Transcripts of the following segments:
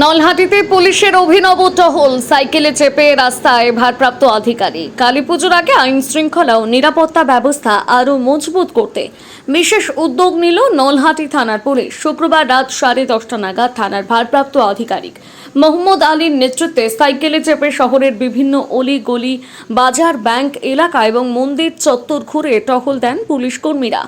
নলহাটিতে পুলিশের অভিনব টহল। সাইকেলে চেপে রাস্তায় ভারপ্রাপ্ত আধিকারিক। কালী পুজোর আগে আইন শৃঙ্খলা ও নিরাপত্তা ব্যবস্থা আরও মজবুত করতে বিশেষ উদ্যোগ নিল নলহাটি থানার পুলিশ। শুক্রবার রাত সাড়ে দশটা নাগাদ থানার ভারপ্রাপ্ত আধিকারিক মোহাম্মদ আলীর নেতৃত্বে সাইকেলে চেপে শহরের বিভিন্ন অলি গলি বাজার, ব্যাংক, এলাকা এবং মন্দির চত্বর ঘুরে টহল দেন পুলিশ কর্মীরা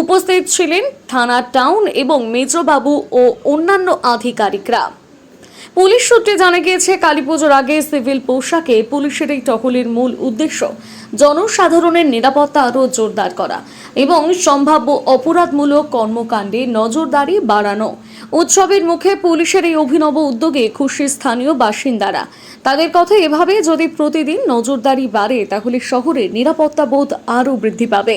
উপস্থিত ছিলেন থানার টাউন এবং মেজবাবু ও অন্যান্য আধিকারিকরা। পুলিশ সূত্রে জানা গিয়েছে, কালী পুজোর আগে সিভিল পোশাকে পুলিশের এই টহলের মূল উদ্দেশ্য জনসাধারণের নিরাপত্তা আরও জোরদার করা এবং সম্ভাব্য অপরাধমূলক কর্মকাণ্ডে নজরদারি বাড়ানো। উৎসবের মুখে পুলিশের এই অভিনব উদ্যোগে খুশি স্থানীয় বাসিন্দারা। তাদের কথা এভাবে যদি প্রতিদিন নজরদারি বাড়ে, তাহলে শহরের নিরাপত্তা বোধ আরও বৃদ্ধি পাবে।